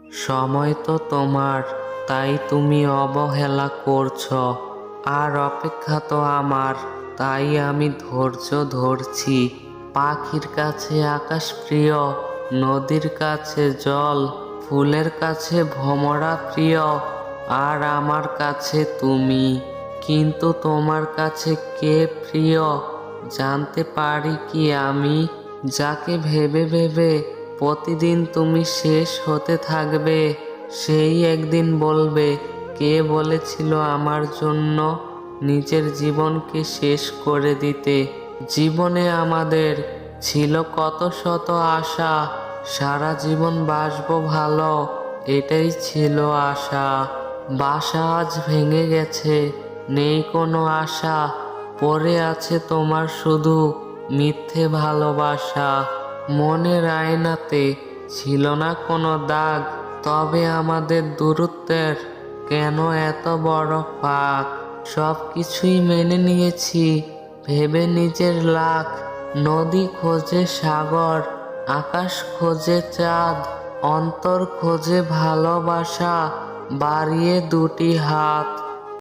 সময় তো তোমার, তাই তুমি অবহেলা করছ। আর অপেক্ষা তো আমার, তাই আমি ধৈর্য ধরছি। পাখির কাছে আকাশ প্রিয়, নদীর কাছে জল, ফুলের কাছে ভমরা প্রিয়। আর আমার কাছে তুমি, কিন্তু তোমার কাছে কে প্রিয়? জানতে পারি কি আমি? যাকে ভেবে ভেবে প্রতিদিন তুমি শেষ হতে থাকবে, সেই একদিন বলবে, কে বলেছিল আমার জন্য নিজের জীবনকে শেষ করে দিতে? জীবনে আমাদের ছিল কত শত আশা, সারা জীবন বাসবো ভালো, এটাই ছিল আশা। বাসা আজ ভেঙে গেছে, নেই কোনো আশা পরে আছে তোমার শুধু মিথ্যে ভালোবাসা। মনের আয়নাতে ছিল না কোনো দাগ, তবে আমাদের দূরত্বের কেন এত বড় ফাঁক? সব কিছুই মেনে নিয়েছি, ভেবে নিজের লাখ, নদী খোঁজে সাগর, আকাশ খোঁজে চাঁদ, অন্তর খোঁজে ভালোবাসা, বাড়িয়ে দুটি হাত।